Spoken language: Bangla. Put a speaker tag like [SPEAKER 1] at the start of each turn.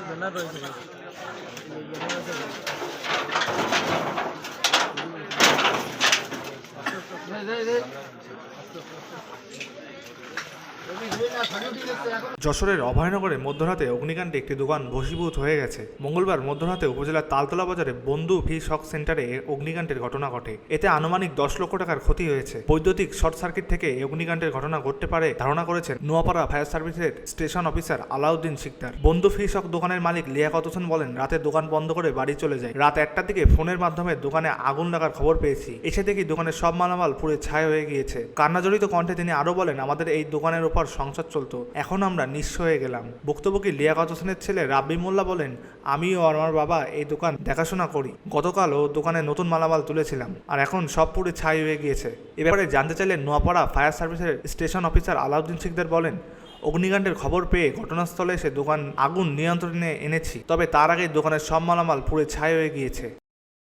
[SPEAKER 1] దొన్న రోజు ఇదే ఇదే
[SPEAKER 2] যশোরের অভয়নগরে মধ্যরাতে অগ্নিকাণ্ডে একটি দোকান ভস্মীভূত হয়ে গেছে। মঙ্গলবার মধ্যরাতে উপজেলার তালতলা বাজারে বন্ধু ভি শক সেন্টারে অগ্নিকাণ্ডের ঘটনা ঘটে। এতে আনুমানিক দশ লক্ষ টাকার ক্ষতি হয়েছে। বৈদ্যুতিক শর্ট সার্কিট থেকে অগ্নিকাণ্ডের ঘটনা ঘটতে পারে ধারণা করেছেন নোয়াপাড়া ফায়ার সার্ভিসের স্টেশন অফিসার আলাউদ্দিন শিকদার। বন্ধু ফি শক দোকানের মালিক লিয়াকত হোসেন বলেন, রাতে দোকান বন্ধ করে বাড়ি চলে যায়। রাত একটার দিকে ফোনের মাধ্যমে দোকানে আগুন লাগার খবর পেয়েছি। এসে দেখি দোকানের সব মালামাল পুড়ে ছাই হয়ে গিয়েছে। কান্নাজড়িত কণ্ঠে তিনি আরও বলেন, আমাদের এই দোকানের উপর সংসার চলতো। এখন আমরা নিঃস্ব হয়ে গেলাম। বক্তব্যকে লিয়াকত হোসেনের ছেলে রাব্বি মোল্লা বলেন, আমিও আর আমার বাবা এই দোকান দেখাশোনা করি। গতকালও দোকানে নতুন মালামাল তুলেছিলাম, আর এখন সব পুড়ে ছাই হয়ে গিয়েছে। এ ব্যাপারে জানতে চাইলে নোয়াপাড়া ফায়ার সার্ভিসের স্টেশন অফিসার আলাউদ্দিন সিকদার বলেন, অগ্নিকাণ্ডের খবর পেয়ে ঘটনাস্থলে এসে দোকান আগুন নিয়ন্ত্রণে এনেছি, তবে তার আগে দোকানের সব মালামাল পুড়ে ছাই হয়ে গিয়েছে।